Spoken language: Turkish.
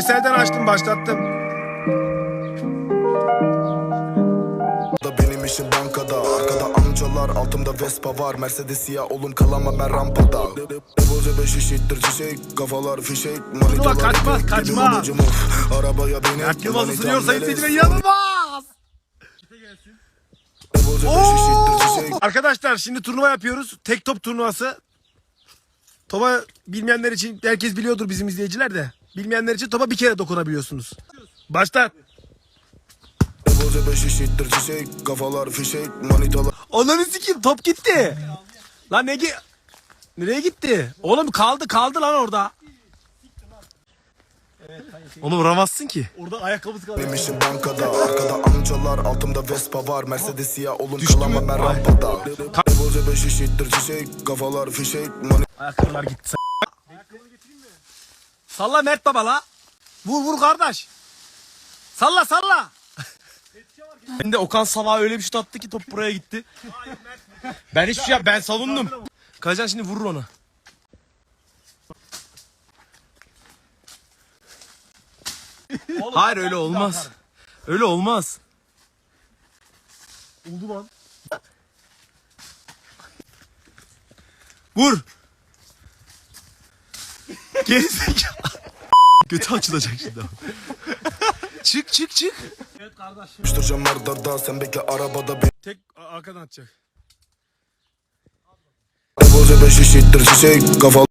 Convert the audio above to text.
Ücesel'den açtım başlattım. Da benim işim bankada Arkada amcalar altımda Vespa var Mercedes siyah oğlum kalamam ben rampada Boze beş eşittir çiçek Kafalar fişek Manitalar kaçmaz, ipek, kaçma. gidiyor bacım, of. Arabaya binip Mert Yılmaz manitam ısınıyor sayın melez. beş çiçek Arkadaşlar şimdi turnuva yapıyoruz. Tek top turnuvası. Topa bilmeyenler için herkes biliyordur bizim izleyiciler de. Bilmeyenler için topa bir kere dokunabiliyorsunuz. Başla. Ananı sikeyim top gitti. Lan ne gi- Nereye gitti? Oğlum kaldı kaldı lan orada. Onu vuramazsın ki. Orada ayakkabısı kaldı. benim işim bankada Arkada amcalar altımda Vespa var Mercedes siyah oğlum kalamam ben rampada Boze beş eşittir çiçek Kafalar fişek Ayakkabılar gitti. Salla Mert baba la. Vur vur kardeş. Salla salla. Ben de Okan Sabah öyle bir şut attı ki top buraya gitti. Ben hiçbir şey yap ben savundum. Kacan şimdi vurur onu. Hayır öyle olmaz. Öyle olmaz. Oldu lan. Vur. Gerizekalı. Götü açılacak şimdi. çık çık çık. Yapıştıracağım ardarda sen bekle arabada beni Tek arkadan atacak. Boze beş eşittir çiçek Kafalar